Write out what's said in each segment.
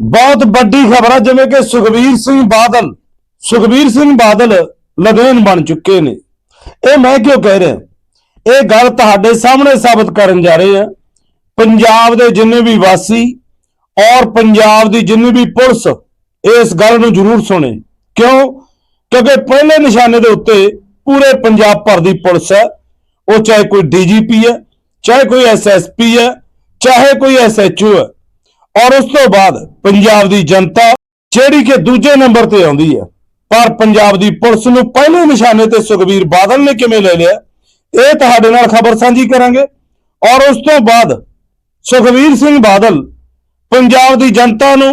ਬਹੁਤ ਵੱਡੀ ਖਬਰ ਹੈ ਜਿਵੇਂ ਕਿ ਸੁਖਬੀਰ ਸਿੰਘ ਬਾਦਲ, ਸੁਖਬੀਰ ਸਿੰਘ ਬਾਦਲ ਲਗਨ ਬਣ ਚੁੱਕੇ ਨੇ। ਇਹ ਮੈਂ ਕਿਉਂ ਕਹਿ ਰਿਹਾ? ਇਹ ਗੱਲ ਤੁਹਾਡੇ ਸਾਹਮਣੇ ਸਾਬਤ ਕਰਨ ਜਾ ਰਹੇ ਹਾਂ ਪੰਜਾਬ ਦੇ ਜਿੰਨੇ ਵੀ ਵਾਸੀ ਔਰ ਪੰਜਾਬ ਦੀ ਜਿੰਨੀ ਵੀ ਪੁਲਿਸ ਇਸ ਗੱਲ ਨੂੰ ਜ਼ਰੂਰ ਸੁਣੇ। ਕਿਉਂ? ਕਿਉਂਕਿ ਪਹਿਲੇ ਨਿਸ਼ਾਨੇ ਦੇ ਉੱਤੇ ਪੂਰੇ ਪੰਜਾਬ ਭਰ ਦੀ ਪੁਲਿਸ ਹੈ। ਉਹ ਚਾਹੇ ਕੋਈ ਡੀਜੀਪੀ ਹੈ, ਚਾਹੇ ਕੋਈ ਐਸਐਸਪੀ ਹੈ, ਚਾਹੇ ਕੋਈ ਐਸਐਚਓ ਹੈ। ਔਰ ਉਸ ਤੋਂ ਬਾਅਦ ਪੰਜਾਬ ਦੀ ਜਨਤਾ ਜਿਹੜੀ ਕਿ ਦੂਜੇ ਨੰਬਰ ਤੇ ਆਉਂਦੀ ਹੈ, ਪਰ ਪੰਜਾਬ ਦੀ ਪੁਲਿਸ ਨੂੰ ਪਹਿਲੇ ਨਿਸ਼ਾਨੇ ਤੇ ਸੁਖਬੀਰ ਬਾਦਲ ਨੇ ਕਿਵੇਂ ਲੈ ਲਿਆ, ਇਹ ਤੁਹਾਡੇ ਨਾਲ ਖਬਰ ਸਾਂਝੀ ਕਰਾਂਗੇ। ਔਰ ਉਸ ਤੋਂ ਬਾਅਦ ਸੁਖਬੀਰ ਸਿੰਘ ਬਾਦਲ ਪੰਜਾਬ ਦੀ ਜਨਤਾ ਨੂੰ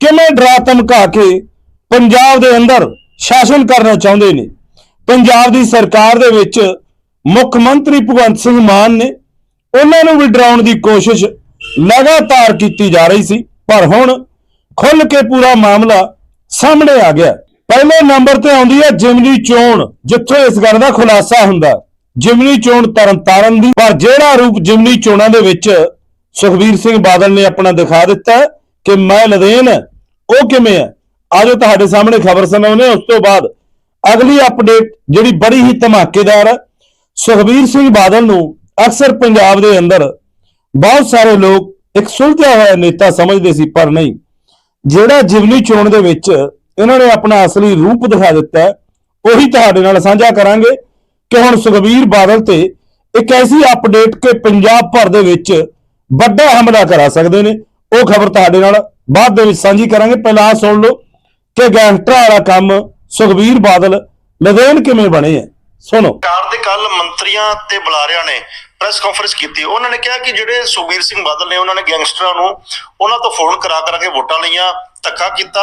ਕਿਵੇਂ ਡਰਾ ਧਮਕਾ ਕੇ ਪੰਜਾਬ ਦੇ ਅੰਦਰ ਸ਼ਾਸਨ ਕਰਨਾ ਚਾਹੁੰਦੇ ਨੇ? ਪੰਜਾਬ ਦੀ ਸਰਕਾਰ ਦੇ ਵਿੱਚ ਮੁੱਖ ਮੰਤਰੀ ਭਗਵੰਤ ਸਿੰਘ ਮਾਨ ਨੇ, ਉਹਨਾਂ ਨੂੰ ਵੀ ਡਰਾਉਣ ਦੀ ਕੋਸ਼ਿਸ਼ ਲਗਾਤਾਰ ਕੀਤੀ ਜਾ ਰਹੀ ਸੀ, ਪਰ ਹੁਣ ਖੁੱਲ ਕੇ ਪੂਰਾ ਮਾਮਲਾ ਸਾਹਮਣੇ ਆ ਗਿਆ ਪਹਿਲੇ ਨੰਬਰ ਤੇ ਆਉਂਦੀ ਹੈ ਜਿਮਨੀ ਚੋਣ, ਜਿੱਥੇ ਇਸ ਗੱਲ ਦਾ ਖੁਲਾਸਾ ਹੁੰਦਾ ਜਿਮਨੀ ਚੋਣ ਤਰਨਤਾਰਨ ਦੀ, ਪਰ ਜਿਹੜਾ ਰੂਪ ਜਿਮਨੀ ਚੋਣਾਂ ਦੇ ਵਿੱਚ ਸੁਖਬੀਰ ਸਿੰਘ ਬਾਦਲ ਨੇ ਆਪਣਾ ਦਿਖਾ ਦਿੱਤਾ ਕਿ ਮੈਂ ਲਦੇਨ ਉਹ ਕਿਵੇਂ ਹੈ ਆਜੋ ਤੁਹਾਡੇ ਸਾਹਮਣੇ ਖਬਰ ਸੁਣਾਉਂਦੇ ਹਾਂ। ਉਸ ਤੋਂ ਬਾਅਦ ਅਗਲੀ ਅਪਡੇਟ ਜਿਹੜੀ ਬੜੀ ਹੀ ਧਮਾਕੇਦਾਰ ਹੈ, ਸੁਖਬੀਰ ਸਿੰਘ ਬਾਦਲ ਨੂੰ ਅਕਸਰ ਪੰਜਾਬ ਦੇ ਅੰਦਰ ਬਹੁਤ ਸਾਰੇ ਲੋਕ ਇੱਕ ਸੁਲਝਿਆ ਹੋਇਆ ਨੇਤਾ ਸਮਝਦੇ ਸੀ, ਪਰ ਨਹੀਂ। ਜਿਹੜਾ ਜਿਵਨੀ ਚੋਣ ਦੇ ਵਿੱਚ ਇਹਨਾਂ ਨੇ ਆਪਣਾ ਅਸਲੀ ਰੂਪ ਦਿਖਾ ਦਿੱਤਾ ਉਹੀ ਤੁਹਾਡੇ ਨਾਲ ਸਾਂਝਾ ਕਰਾਂਗੇ ਕਿ ਹੁਣ ਸੁਖਬੀਰ ਬਾਦਲ ਤੇ ਇੱਕ ਐਸੀ ਅਪਡੇਟ ਕਿ ਪੰਜਾਬ ਭਰ ਦੇ ਵਿੱਚ ਵੱਡਾ ਹਮਲਾ ਕਰਾ ਸਕਦੇ ਨੇ। ਉਹ ਖਬਰ ਤੁਹਾਡੇ ਨਾਲ ਬਾਅਦ ਦੇ ਵਿੱਚ ਸਾਂਝੀ ਕਰਾਂਗੇ। ਪਹਿਲਾਂ ਆਹ ਸੁਣ ਲਓ ਕਿ ਗੈਂਗਸਟਰਾਂ ਵਾਲਾ ਕੰਮ ਸੁਖਬੀਰ ਬਾਦਲ, ਲਦੇਨ ਕਿਵੇਂ ਬਣੇ ਹੈ। ਸੁਣੋ। ਸਰਕਾਰ ਦੇ ਕੱਲ ਮੰਤਰੀਆਂ ਤੇ ਬੁਲਾਰਿਆਂ ਨੇ ਪ੍ਰੈਸ ਕਾਨਫਰੰਸ ਕੀਤੀ। ਉਹਨਾਂ ਨੇ ਕਿਹਾ ਕਿ ਜਿਹੜੇ ਸੁਖਬੀਰ ਸਿੰਘ ਬਾਦਲ ਨੇ ਉਹਨਾਂ ਨੇ ਗੈਂਗਸਟਰਾਂ ਨੂੰ ਉਹਨਾਂ ਤੋਂ ਫੋਨ ਕਰਾ ਕਰਾ ਕੇ ਵੋਟਾਂ ਲਈਆਂ, ਧੱਕਾ ਕੀਤਾ,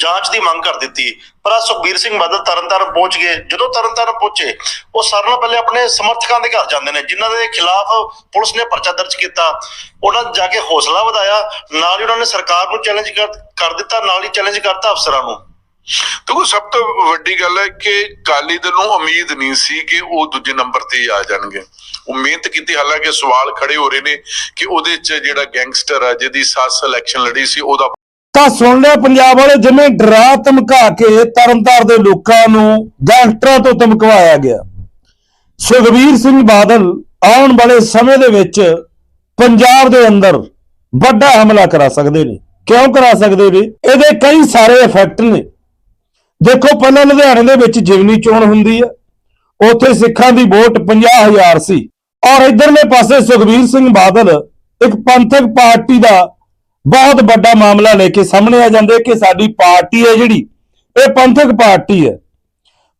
ਜਾਂਚ ਦੀ ਮੰਗ ਕਰ ਦਿੱਤੀ। ਪਰ ਆ ਸੁਖਬੀਰ ਸਿੰਘ ਬਾਦਲ ਤਰਨਤਾਰਨ ਪਹੁੰਚ ਗਏ। ਜਦੋਂ ਤਰਨਤਾਰਨ ਪਹੁੰਚੇ, ਉਹ ਸਾਰਿਆਂ ਨਾਲੋਂ ਪਹਿਲੇ ਆਪਣੇ ਸਮਰਥਕਾਂ ਦੇ ਘਰ ਜਾਂਦੇ ਨੇ, ਜਿਨ੍ਹਾਂ ਦੇ ਖਿਲਾਫ ਪੁਲਿਸ ਨੇ ਪਰਚਾ ਦਰਜ ਕੀਤਾ। ਉਹਨਾਂ ਜਾ ਕੇ ਹੌਸਲਾ ਵਧਾਇਆ। ਨਾਲ ਹੀ ਉਹਨਾਂ ਨੇ ਸਰਕਾਰ ਨੂੰ ਚੈਲੰਜ ਕਰ ਦਿੱਤਾ, ਨਾਲ ਹੀ ਚੈਲੰਜ ਕਰਤਾ ਅਫਸਰਾਂ ਨੂੰ। ਦੇਖੋ, ਸਭ ਤੋਂ ਵੱਡੀ ਗੱਲ ਹੈ ਕਿ ਕਾਲੀ ਦਲ ਨੂੰ ਉਮੀਦ ਨਹੀਂ ਸੀ ਕਿ ਉਹ ਦੂਜੇ ਨੰਬਰ ਤੇ ਹੀ ਆ ਜਾਣਗੇ। ਉਹ ਮਿਹਨਤ ਕੀਤੀ, ਹਾਲਾਂਕਿ ਸਵਾਲ ਖੜੇ ਹੋ ਰਹੇ ਨੇ ਕਿ ਉਹਦੇ ਚ ਜਿਹੜਾ ਗੈਂਗਸਟਰ ਆ, ਜਿਹਦੀ ਸੱਸ ਇਲੈਕਸ਼ਨ ਲੜੀ ਸੀ, ਉਹਦਾ ਤਾਂ ਸੁਣ ਲਿਆ ਪੰਜਾਬ ਵਾਲੇ, ਜਿਵੇਂ ਡਰਾ ਧਮਕਾ ਕੇ ਤਰਨਤਾਰ ਦੇ ਲੋਕਾਂ ਨੂੰ ਗੈਂਗਸਟਰਾਂ ਤੋਂ ਧਮਕਵਾਇਆ ਗਿਆ। ਸੁਖਬੀਰ ਸਿੰਘ ਬਾਦਲ ਆਉਣ ਵਾਲੇ ਸਮੇਂ ਦੇ ਵਿੱਚ ਪੰਜਾਬ ਦੇ ਅੰਦਰ ਵੱਡਾ ਹਮਲਾ ਕਰਾ ਸਕਦੇ ਨੇ। ਕਿਉਂ ਕਰਾ ਸਕਦੇ ਨੇ? ਇਹਦੇ ਕਈ ਸਾਰੇ ਇਫੈਕਟ ਨੇ। ਦੇਖੋ ਪਹਿਲਾਂ ਲੁਧਿਆਣੇ ਦੇ ਵਿੱਚ ਜਿਮਨੀ ਚੋਣ ਹੁੰਦੀ ਹੈ ਉੱਥੇ ਸਿੱਖਾਂ ਦੀ ਵੋਟ 50000 ਸੀ। ਔਰ ਇਧਰਲੇ ਪਾਸੇ ਸੁਖਬੀਰ ਸਿੰਘ ਬਾਦਲ ਇੱਕ ਪੰਥਕ ਪਾਰਟੀ ਦਾ ਬਹੁਤ ਵੱਡਾ ਮਾਮਲਾ ਲੈ ਕੇ ਸਾਹਮਣੇ ਆ ਜਾਂਦੇ ਕਿ ਸਾਡੀ ਪਾਰਟੀ ਹੈ ਜਿਹੜੀ, ਇਹ ਪੰਥਕ ਪਾਰਟੀ ਹੈ।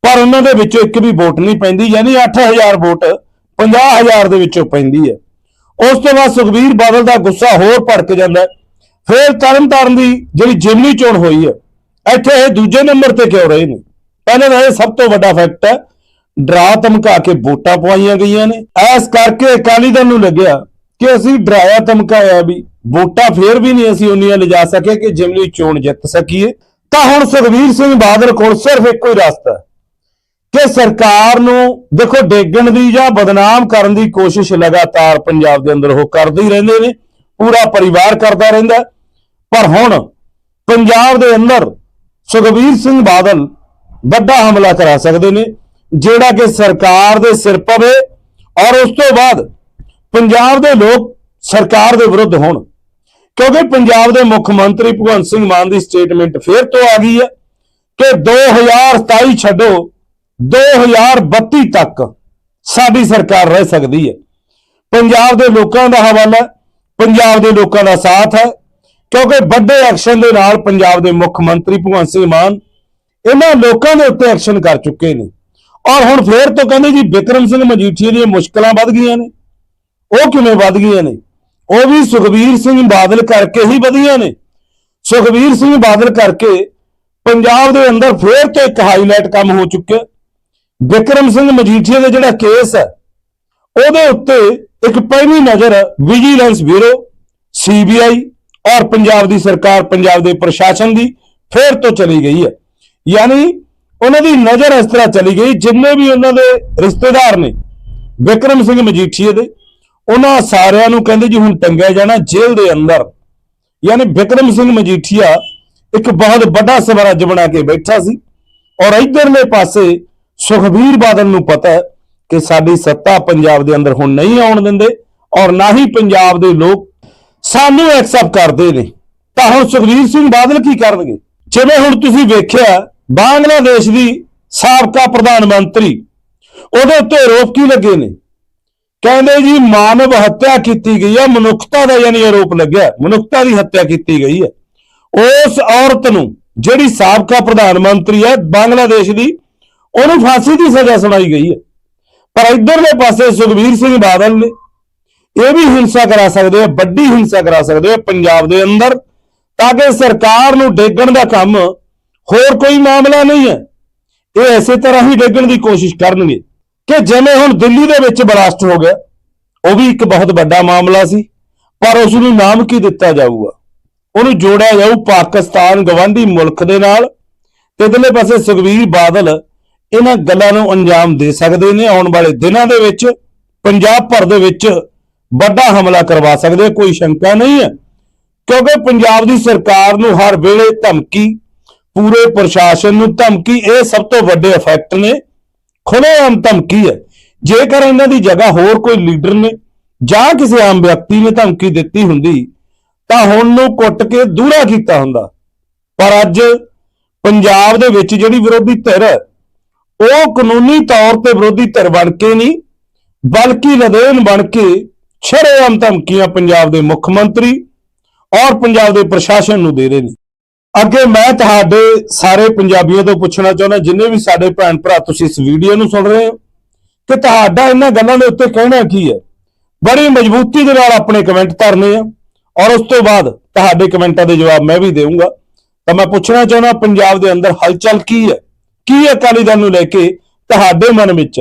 ਪਰ ਉਹਨਾਂ ਦੇ ਵਿੱਚੋਂ ਇੱਕ ਵੀ ਵੋਟ ਨਹੀਂ ਪੈਂਦੀ, ਯਾਨੀ 8000 ਵੋਟ 50000 ਦੇ ਵਿੱਚੋਂ ਪੈਂਦੀ ਹੈ। ਉਸ ਤੋਂ ਬਾਅਦ ਸੁਖਬੀਰ ਬਾਦਲ ਦਾ ਗੁੱਸਾ ਹੋਰ ਭੜਕ ਜਾਂਦਾ ਹੈ। ਫਿਰ ਤਰਨਤਾਰਨ ਦੀ ਜਿਹੜੀ ਜਿਮਨੀ ਚੋਣ ਹੋਈ ਹੈ ਇੱਥੇ ਇਹ ਦੂਜੇ ਨੰਬਰ ਤੇ ਕਿਉਂ ਰਹੇ ਨੇ? ਪਹਿਲੇ ਤਾਂ ਇਹ ਸਭ ਤੋਂ ਵੱਡਾ ਫੈਕਟ ਹੈ, ਡਰਾ ਧਮਕਾ ਕੇ ਵੋਟਾਂ ਪਵਾਈਆਂ ਗਈਆਂ ਨੇ। ਐਸ ਕਰਕੇ ਅਕਾਲੀ ਦਲ ਨੂੰ ਲੱਗਿਆ ਕਿ ਅਸੀਂ ਡਰਾਇਆ ਧਮਕਾਇਆ ਵੀ ਵੋਟਾਂ ਫੇਰ ਵੀ ਨਹੀਂ ਅਸੀਂ ਉਨੀਆਂ ਲਿਜਾ ਸਕੇ ਕਿ ਜਿਮਨੀ ਚੋਣ ਜਿੱਤ ਸਕੀਏ। ਤਾਂ ਹੁਣ ਸੁਖਬੀਰ ਸਿੰਘ ਬਾਦਲ ਕੋਲ ਸਿਰਫ ਇੱਕੋ ਹੀ ਰਸਤਾ ਕਿ ਸਰਕਾਰ ਨੂੰ ਦੇਖੋ ਡੇਗਣ ਦੀ ਜਾਂ ਬਦਨਾਮ ਕਰਨ ਦੀ ਕੋਸ਼ਿਸ਼ ਲਗਾਤਾਰ ਪੰਜਾਬ ਦੇ ਅੰਦਰ ਉਹ ਕਰਦੇ ਹੀ ਰਹਿੰਦੇ ਨੇ, ਪੂਰਾ ਪਰਿਵਾਰ ਕਰਦਾ ਰਹਿੰਦਾ ਪਰ ਹੁਣ ਪੰਜਾਬ ਦੇ ਅੰਦਰ ਸੁਖਬੀਰ ਸਿੰਘ ਬਾਦਲ ਵੱਡਾ ਹਮਲਾ ਕਰਾ ਸਕਦੇ ਨੇ ਜਿਹੜਾ ਕਿ ਸਰਕਾਰ ਦੇ ਸਿਰ ਪਵੇ ਔਰ ਉਸ ਤੋਂ ਬਾਅਦ ਪੰਜਾਬ ਦੇ ਲੋਕ ਸਰਕਾਰ ਦੇ ਵਿਰੁੱਧ ਹੋਣ। ਕਿਉਂਕਿ ਪੰਜਾਬ ਦੇ ਮੁੱਖ ਮੰਤਰੀ ਭਗਵੰਤ ਸਿੰਘ ਮਾਨ ਦੀ ਸਟੇਟਮੈਂਟ ਫੇਰ ਤੋਂ ਆ ਗਈ ਹੈ ਕਿ 2027 ਛੱਡੋ 2032 ਤੱਕ ਸਾਡੀ ਸਰਕਾਰ ਰਹਿ ਸਕਦੀ ਹੈ। ਪੰਜਾਬ ਦੇ ਲੋਕਾਂ ਦਾ ਹਵਾਲਾ ਹੈ, ਪੰਜਾਬ ਦੇ ਲੋਕਾਂ ਦਾ ਸਾਥ ਹੈ ਕਿਉਂਕਿ ਵੱਡੇ ਐਕਸ਼ਨ ਦੇ ਨਾਲ ਪੰਜਾਬ ਦੇ ਮੁੱਖ ਮੰਤਰੀ ਭਗਵੰਤ ਸਿੰਘ ਮਾਨ ਇਹਨਾਂ ਲੋਕਾਂ ਦੇ ਉੱਤੇ ਐਕਸ਼ਨ ਕਰ ਚੁੱਕੇ ਨੇ। ਔਰ ਹੁਣ ਫੇਰ ਤੋਂ ਕਹਿੰਦੇ ਜੀ, ਵਿਕਰਮ ਸਿੰਘ ਮਜੀਠੀਆ ਦੀਆਂ ਮੁਸ਼ਕਲਾਂ ਵੱਧ ਗਈਆਂ ਨੇ। ਉਹ ਕਿਵੇਂ ਵੱਧ ਗਈਆਂ ਨੇ? ਉਹ ਵੀ ਸੁਖਬੀਰ ਸਿੰਘ ਬਾਦਲ ਕਰਕੇ ਹੀ ਵਧੀਆਂ ਨੇ। ਸੁਖਬੀਰ ਸਿੰਘ ਬਾਦਲ ਕਰਕੇ ਪੰਜਾਬ ਦੇ ਅੰਦਰ ਫੇਰ ਤੋਂ ਇੱਕ ਹਾਈਲਾਈਟ ਕੰਮ ਹੋ ਚੁੱਕਿਆ। ਵਿਕਰਮ ਸਿੰਘ ਮਜੀਠੀਆ ਦਾ ਜਿਹੜਾ ਕੇਸ ਹੈ, ਉਹਦੇ ਉੱਤੇ ਇੱਕ ਪਹਿਲੀ ਨਜ਼ਰ ਵਿਜੀਲੈਂਸ ਬਿਊਰੋ ਸੀਬੀਆਈ ਔਰ ਪੰਜਾਬ ਦੀ ਸਰਕਾਰ ਪੰਜਾਬ ਦੇ ਪ੍ਰਸ਼ਾਸਨ ਦੀ ਫੇਰ ਤੋਂ ਚਲੀ ਗਈ ਹੈ। ਯਾਨੀ ਉਹਨਾਂ ਦੀ ਨਜ਼ਰ ਇਸ ਤਰ੍ਹਾਂ ਚਲੀ ਗਈ, ਜਿੰਨੇ ਵੀ ਉਹਨਾਂ ਦੇ ਰਿਸ਼ਤੇਦਾਰ ਨੇ, ਵਿਕਰਮ ਸਿੰਘ ਮਜੀਠੀਏ ਦੇ, ਉਹਨਾਂ ਸਾਰਿਆਂ ਨੂੰ ਕਹਿੰਦੇ ਜੀ ਹੁਣ ਟੰਗਿਆ ਜਾਣਾ ਜੇਲ੍ਹ ਦੇ ਅੰਦਰ। ਯਾਨੀ ਵਿਕਰਮ ਸਿੰਘ ਮਜੀਠੀਆ ਇੱਕ ਬਹੁਤ ਵੱਡਾ ਸਵਰਾਜ ਬਣਾ ਕੇ ਬੈਠਾ ਸੀ ਔਰ ਇਧਰਲੇ ਪਾਸੇ ਸੁਖਬੀਰ ਬਾਦਲ ਨੂੰ ਪਤਾ ਹੈ ਕਿ ਸਾਡੀ ਸੱਤਾ ਪੰਜਾਬ ਦੇ ਅੰਦਰ ਹੁਣ ਨਹੀਂ ਆਉਣ ਦਿੰਦੇ ਔਰ ਨਾ ਹੀ ਪੰਜਾਬ ਦੇ ਲੋਕ ਸਾਨੂੰ ਐਕਸੈਪਟ ਕਰਦੇ ਨੇ। ਤਾਂ ਹੁਣ ਸੁਖਬੀਰ ਸਿੰਘ ਬਾਦਲ ਕੀ ਕਰਨਗੇ? ਜਿਵੇਂ ਹੁਣ ਤੁਸੀਂ ਵੇਖਿਆ, ਬਾਂਗਲਾਦੇਸ਼ ਦੀ ਸਾਬਕਾ ਪ੍ਰਧਾਨ ਮੰਤਰੀ, ਉਹਦੇ ਉੱਤੇ ਆਰੋਪ ਕੀ ਲੱਗੇ ਨੇ? ਕਹਿੰਦੇ ਜੀ, ਮਾਨਵ ਹੱਤਿਆ ਕੀਤੀ ਗਈ ਹੈ, ਮਨੁੱਖਤਾ ਦਾ ਯਾਨੀ ਆਰੋਪ ਲੱਗਿਆ, ਮਨੁੱਖਤਾ ਦੀ ਹੱਤਿਆ ਕੀਤੀ ਗਈ ਹੈ। ਉਸ ਔਰਤ ਨੂੰ, ਜਿਹੜੀ ਸਾਬਕਾ ਪ੍ਰਧਾਨ ਮੰਤਰੀ ਹੈ, ਬੰਗਲਾਦੇਸ਼ ਦੀ, ਉਹਨੂੰ ਫਾਂਸੀ ਦੀ ਸਜ਼ਾ ਸੁਣਾਈ ਗਈ ਹੈ। ਪਰ ਇਧਰਲੇ ਪਾਸੇ ਸੁਖਬੀਰ ਸਿੰਘ ਬਾਦਲ ਨੇ ਇਹ ਵੀ ਹਿੰਸਾ ਕਰਾ ਸਕਦੇ ਆ, ਵੱਡੀ ਹਿੰਸਾ ਕਰਾ ਸਕਦੇ ਆ ਪੰਜਾਬ ਦੇ ਅੰਦਰ, ਤਾਂ ਕਿ ਸਰਕਾਰ ਨੂੰ ਡੇਗਣ ਦਾ ਕੰਮ ਹੋਰ ਕੋਈ ਮਾਮਲਾ ਨਹੀਂ ਹੈ। ਇਹ ਐਸੇ ਤਰ੍ਹਾਂ ਹੀ ਡੇਗਣ ਦੀ ਕੋਸ਼ਿਸ਼ ਕਰਨਗੇ ਕਿ ਜਿਵੇਂ ਹੁਣ ਦਿੱਲੀ ਦੇ ਵਿੱਚ ਬਲਾਸਟ ਹੋ ਗਿਆ, ਉਹ ਵੀ ਇੱਕ ਬਹੁਤ ਵੱਡਾ ਮਾਮਲਾ ਸੀ, ਪਰ ਉਸ ਨੂੰ ਨਾਮ ਕੀ ਦਿੱਤਾ ਜਾਊਗਾ? ਉਹਨੂੰ ਜੋੜਿਆ ਜਾਊ ਪਾਕਿਸਤਾਨ ਗਵਾਂਢੀ ਮੁਲਕ ਦੇ ਨਾਲ ਤੇ ਇਧਰਲੇ ਪਾਸੇ ਸੁਖਬੀਰ ਬਾਦਲ ਇਹਨਾਂ ਗੱਲਾਂ ਨੂੰ ਅੰਜਾਮ ਦੇ ਸਕਦੇ ਨੇ ਆਉਣ ਵਾਲੇ ਦਿਨਾਂ ਦੇ ਵਿੱਚ, ਪੰਜਾਬ ਭਰ ਦੇ ਵਿੱਚ ਵੱਡਾ ਹਮਲਾ ਕਰਵਾ ਸਕਦੇ ਕੋਈ ਸ਼ੰਕਾ ਨਹੀਂ ਹੈ। ਕਿਉਂਕਿ ਪੰਜਾਬ ਦੀ ਸਰਕਾਰ ਨੂੰ ਹਰ ਵੇਲੇ ਧਮਕੀ, ਪੂਰੇ ਪ੍ਰਸ਼ਾਸਨ ਨੂੰ ਧਮਕੀ, ਇਹ ਸਭ ਤੋਂ ਵੱਡੇ ਇਫੈਕਟ ਨੇ। ਖੁੱਲ੍ਹੇਆਮ ਧਮਕੀ ਹੈ। ਜੇਕਰ ਇਹਨਾਂ ਦੀ ਜਗ੍ਹਾ ਹੋਰ ਕੋਈ ਲੀਡਰ ਨੇ ਜਾਂ ਕਿਸੇ ਆਮ ਵਿਅਕਤੀ ਨੇ ਧਮਕੀ ਦਿੱਤੀ ਹੁੰਦੀ, ਤਾਂ ਹੁਣ ਨੂੰ ਕੁੱਟ ਕੇ ਦੂਰਾ ਕੀਤਾ ਹੁੰਦਾ। ਪਰ ਅੱਜ ਪੰਜਾਬ ਦੇ ਵਿੱਚ ਜਿਹੜੀ ਵਿਰੋਧੀ ਧਿਰ ਹੈ, ਉਹ ਕਾਨੂੰਨੀ ਤੌਰ ਤੇ ਵਿਰੋਧੀ ਧਿਰ ਬਣ ਕੇ ਨਹੀਂ, ਬਲਕਿ ਲਦੇਨ ਬਣ ਕੇ ਸ਼ਰੇਆਮ ਧਮਕੀਆਂ ਪੰਜਾਬ ਦੇ ਮੁੱਖ ਮੰਤਰੀ ਔਰ ਪੰਜਾਬ ਦੇ ਪ੍ਰਸ਼ਾਸਨ ਨੂੰ ਦੇ ਰਹੇ ਨੇ। ਅੱਗੇ ਮੈਂ ਤੁਹਾਡੇ ਸਾਰੇ ਪੰਜਾਬੀਆਂ ਤੋਂ ਪੁੱਛਣਾ ਚਾਹੁੰਦਾ, ਜਿੰਨੇ ਵੀ ਸਾਡੇ ਭੈਣ ਭਰਾ ਤੁਸੀਂ ਇਸ ਵੀਡੀਓ ਨੂੰ ਸੁਣ ਰਹੇ ਹੋ, ਕਿ ਤੁਹਾਡਾ ਇਹਨਾਂ ਗੱਲਾਂ ਦੇ ਉੱਤੇ ਕਹਿਣਾ ਕੀ ਹੈ? ਬੜੀ ਮਜ਼ਬੂਤੀ ਦੇ ਨਾਲ ਆਪਣੇ ਕਮੈਂਟ ਧਰਨੇ ਆ, ਔਰ ਉਸ ਤੋਂ ਬਾਅਦ ਤੁਹਾਡੇ ਕਮੈਂਟਾਂ ਦੇ ਜਵਾਬ ਮੈਂ ਵੀ ਦੇਵਾਂਗਾ ਤਾਂ ਮੈਂ ਪੁੱਛਣਾ ਚਾਹੁੰਦਾ, ਪੰਜਾਬ ਦੇ ਅੰਦਰ ਹਲਚਲ ਕੀ ਹੈ? ਕੀ ਅਕਾਲੀ ਦਲ ਨੂੰ ਲੈ ਕੇ ਤੁਹਾਡੇ ਮਨ ਵਿੱਚ